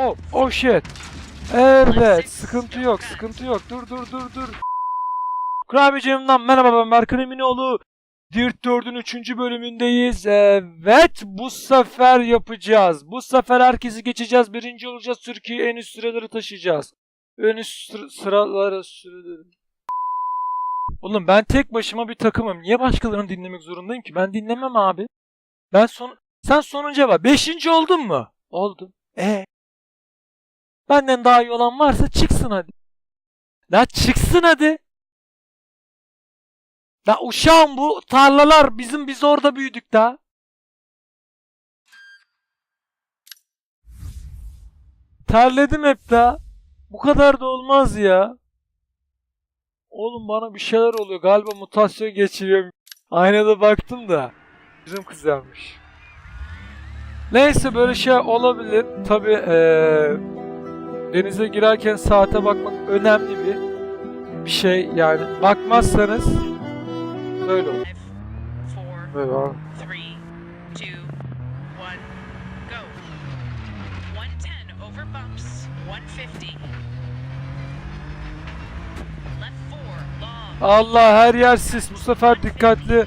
Oh, oh shit. Evet, sıkıntı yok, sıkıntı yok. Dur, dur, dur, dur. Kurabiyeciğimden merhaba ben Berkan Eminoğlu. Dirt 4'ün 3. bölümündeyiz. Evet, bu sefer yapacağız. Bu sefer herkesi geçeceğiz. Birinci olacağız. Türkiye'yi en üst sıraları taşıyacağız. En üst sıra- sıraları, sıraları. Oğlum ben tek başıma bir takımım. Niye başkalarını dinlemek zorundayım ki? Ben dinlemem abi. Ben son... Sen sonuncuya bak. Beşinci oldun mu? Oldum. E Benden daha iyi olan varsa çıksın hadi. La çıksın hadi. La uşağım bu tarlalar bizim biz orada büyüdük daha. Terledim hep daha. Bu kadar da olmaz ya. Oğlum bana bir şeyler oluyor. Galiba mutasyon geçiriyorum. Aynada baktım da. Bizim kızarmış. Neyse böyle şey olabilir. Tabi denize girerken saate bakmak önemli bir bir şey yani. Bakmazsanız böyle olur. Böyle olur. three, two, one, go. 110 over bumps, 150. Left four, long. Allah her yer sis. Bu sefer dikkatli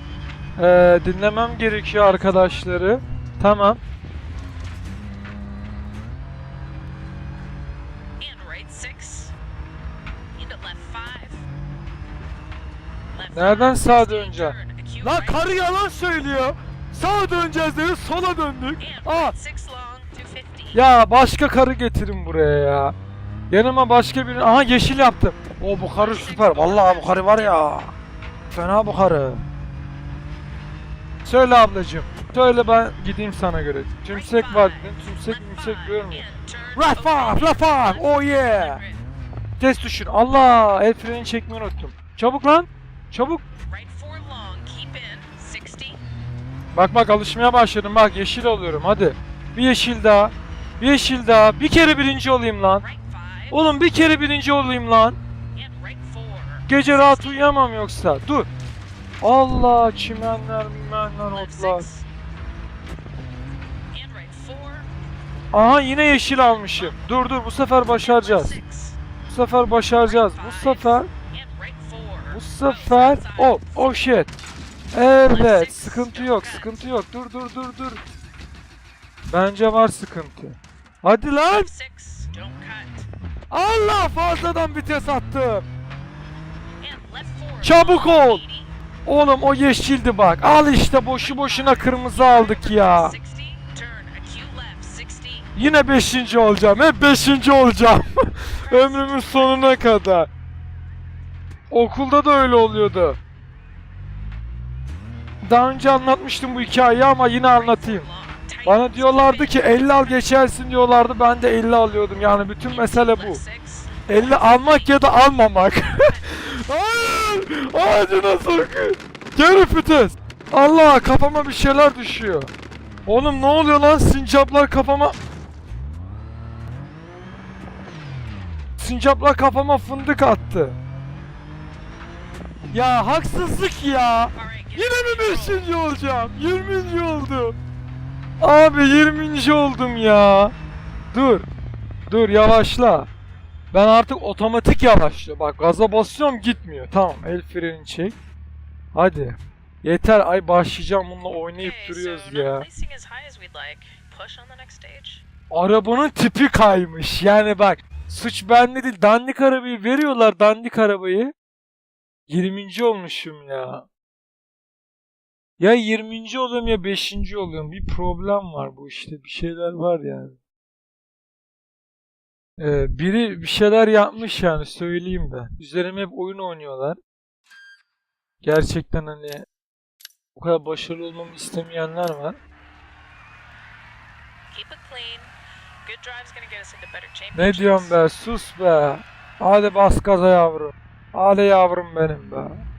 eee, dinlemem gerekiyor arkadaşları. Tamam. Nereden sağa 16 döneceğim? Lan karı yalan söylüyor. Sağa döneceğiz dedi sola döndük. Aa right six long, 250. Ya başka karı getirin buraya ya. Yanıma başka bir... Aha yeşil yaptım. O bu karı süper. Vallahi bu karı var ya. Fena bu karı. Söyle ablacığım. Söyle ben gideyim sana göre. Tümsek var dedim. Tümsek tümsek görmüyor. Right five, left five. Oh yeah. Test düşün. Allah el freni çekmeyi unuttum. Çabuk lan. Çabuk. Right four long, keep in, 60. Bak bak alışmaya başladım. Bak yeşil alıyorum. Hadi. Bir yeşil daha. Bir yeşil daha. Bir kere birinci olayım lan. Oğlum bir kere birinci olayım lan. Gece rahat uyuyamam yoksa. Dur. Allah çimenler, mimenler, otlar. Aha yine yeşil almışım. Dur dur bu sefer başaracağız. Bu sefer başaracağız. Bu sefer, And right four. bu sefer. Oh, oh shit. Evet, sıkıntı yok, sıkıntı yok. Dur dur dur dur. Bence var sıkıntı. Hadi lan. Allah fazladan vites attım. Çabuk ol. 80. Oğlum o yeşildi bak. Al işte boşu boşuna kırmızı aldık ya. 60. Turn. Acute left. 60. Yine beşinci olacağım. Hep beşinci olacağım. Ömrümün sonuna kadar. Okulda da öyle oluyordu. Daha önce anlatmıştım bu hikayeyi ama yine anlatayım. Bana diyorlardı ki 50 al geçersin diyorlardı. Ben de 50 alıyordum. Yani bütün mesele bu. Left six. 50 almak ya da almamak. Hayır! Ağacına sokun. Geri fütüz. Allah kafama bir şeyler düşüyor. Oğlum ne oluyor lan sincaplar kafama... Sincaplar kafama fındık attı. Ya haksızlık ya. Yine mi control. 5. olacağım? 20. oldum. Abi 20. oldum ya. Dur. Dur yavaşla. Ben artık otomatik yavaşla. Bak gaza basıyorum gitmiyor. Tamam el freni çek. Hadi. Yeter ay başlayacağım bununla oynayıp duruyoruz ya. Arabanın tipi kaymış. Yani bak suç bende değil. Dandik arabayı veriyorlar dandik arabayı. 20. olmuşum ya. Ya 20. oluyorum ya 5. oluyorum. Bir problem var bu işte. Bir şeyler var yani. Ee, biri bir şeyler yapmış yani söyleyeyim de. Üzerime hep oyun oynuyorlar. Gerçekten hani bu kadar başarılı olmamı istemeyenler var. Ne diyorsun be sus be. Hadi bas gaza yavrum. Hadi yavrum benim be.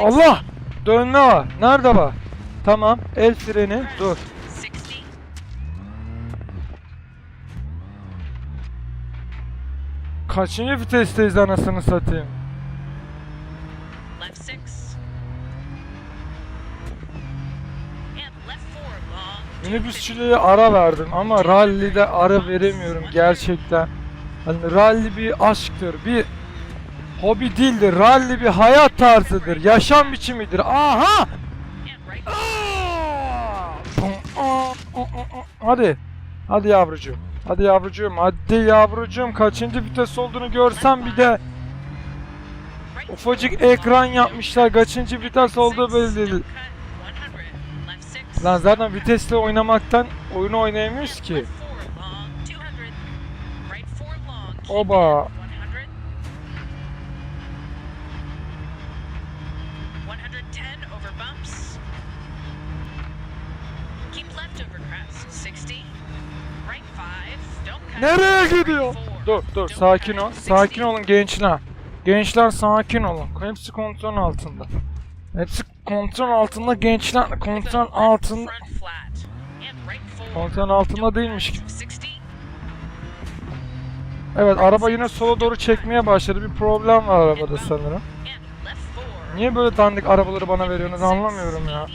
Allah! Dönme var. Nerede var? Tamam. El freni. Dur. 60. Kaçıncı vitesteyiz anasını satayım? Left 6. And left 4 long. Minibüsçülüğe ara verdim ama rallide ara veremiyorum gerçekten. Hani rally bir aşktır, bir hobi değildir. Rally bir hayat tarzıdır, yaşam biçimidir. Aha! Hadi. Hadi yavrucuğum. Hadi yavrucuğum. Hadi yavrucuğum. Kaçıncı vites olduğunu görsem bir de ufacık ekran yapmışlar. Kaçıncı vites olduğu belli değil. Don't cut. 100. Left 6. Lan zaten vitesle oynamaktan oyunu oynayamıyoruz ki. Left 10 over bumps. Keep left over crest. 60. Right 5. Don't cut. Nereye gidiyor? Dur dur sakin ol. Sakin olun gençler. Gençler sakin olun. Hepsi kontrol altında. Hepsi kontrol altında gençler kontrol altında. Kontrol altında değilmiş ki. Evet araba yine sola doğru çekmeye başladı. Bir problem var arabada sanırım. Niye böyle dandik arabaları bana veriyorsunuz anlamıyorum ya.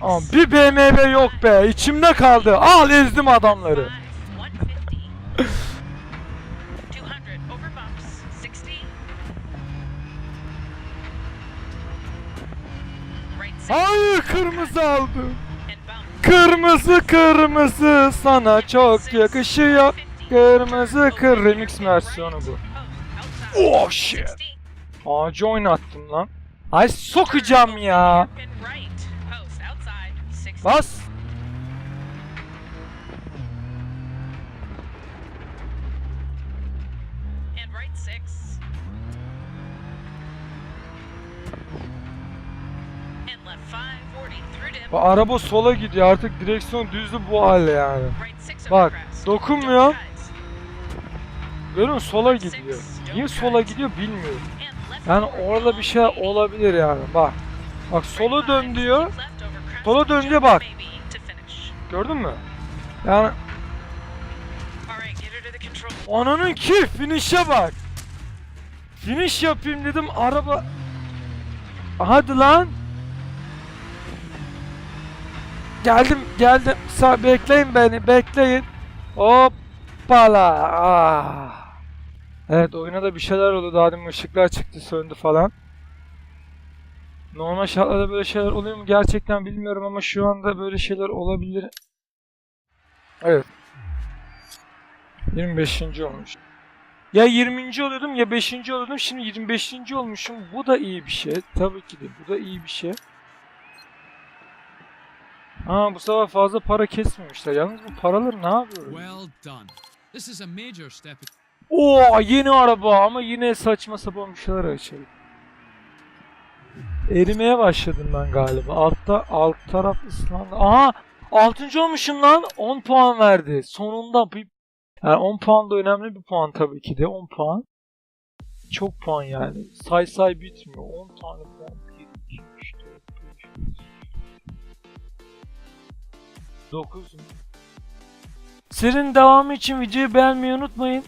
Ama bir BMW yok be. içimde kaldı. Al ezdim adamları. Five, 150. 200 over bumps. 60. Right six. Hayır kırmızı aldım. Kırmızı kırmızı sana çok yakışıyor. Kırmızı kır remix versiyonu bu. Oh shit. Ağacı oynattım lan. Ay sokacağım ya. And right. Post outside. 60. Bas. And right six. And left five, 40 through dip. Bu araba sola gidiyor artık direksiyon düzlü bu hale yani. Bak, dokunmuyor. Musun sola gidiyor. Niye sola gidiyor bilmiyorum. Yani orada bir şey 80. olabilir yani bak. Bak sola dön diyor. Sola dön jump diyor bak. Gördün mü? Yani. Ananın ki finish'e bak. Finish yapayım dedim araba. Hadi lan. Geldim geldim. Sa bekleyin beni bekleyin. Hoppala. Ah. Evet oyuna da bir şeyler oldu. Daha demin ışıklar çıktı söndü falan. Normal şartlarda böyle şeyler oluyor mu gerçekten bilmiyorum ama şu anda böyle şeyler olabilir. Evet. 25. olmuş. Ya 20. oluyordum ya 5. oluyordum. Şimdi 25. olmuşum. Bu da iyi bir şey. Tabii ki de bu da iyi bir şey. Ha bu sefer fazla para kesmemişler. Yalnız bu paraları ne yapıyor? Well done. This is a major step. Oo yeni araba ama yine saçma sapan bir şeyler açalım. Erimeye başladım ben galiba. Altta alt taraf ıslandı. Aha 6. olmuşum lan. 10 puan verdi. Sonunda bir yani 10 puan da önemli bir puan tabii ki de 10 puan. Çok puan yani. Say say bitmiyor. 10 tane puan. 1, 2, 3, 4, 5, 9 mu? Serinin devamı için videoyu beğenmeyi unutmayın.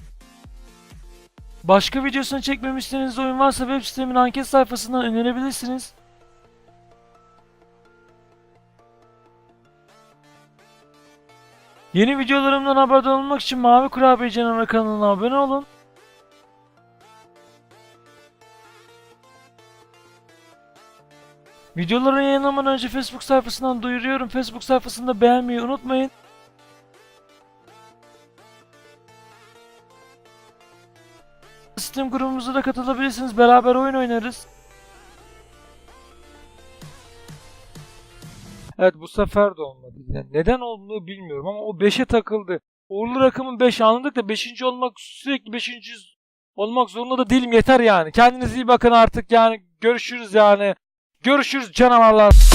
Başka videosunu çekmemi oyun varsa web sitemin anket sayfasından önerebilirsiniz. Yeni videolarımdan haberdar olmak için Mavi Kurabiye Canavarı kanalına abone olun. Videoları yayınlamadan önce Facebook sayfasından duyuruyorum. Facebook sayfasında beğenmeyi unutmayın. Steam grubumuza da katılabilirsiniz. Beraber oyun oynarız. Evet bu sefer de olmadı. Yani neden olduğunu bilmiyorum ama o 5'e takıldı. Uğurlu rakamın 5 anladık da 5. olmak sürekli 5. olmak zorunda da değilim yeter yani. Kendinize iyi bakın artık yani. Görüşürüz yani. Görüşürüz canavarlar.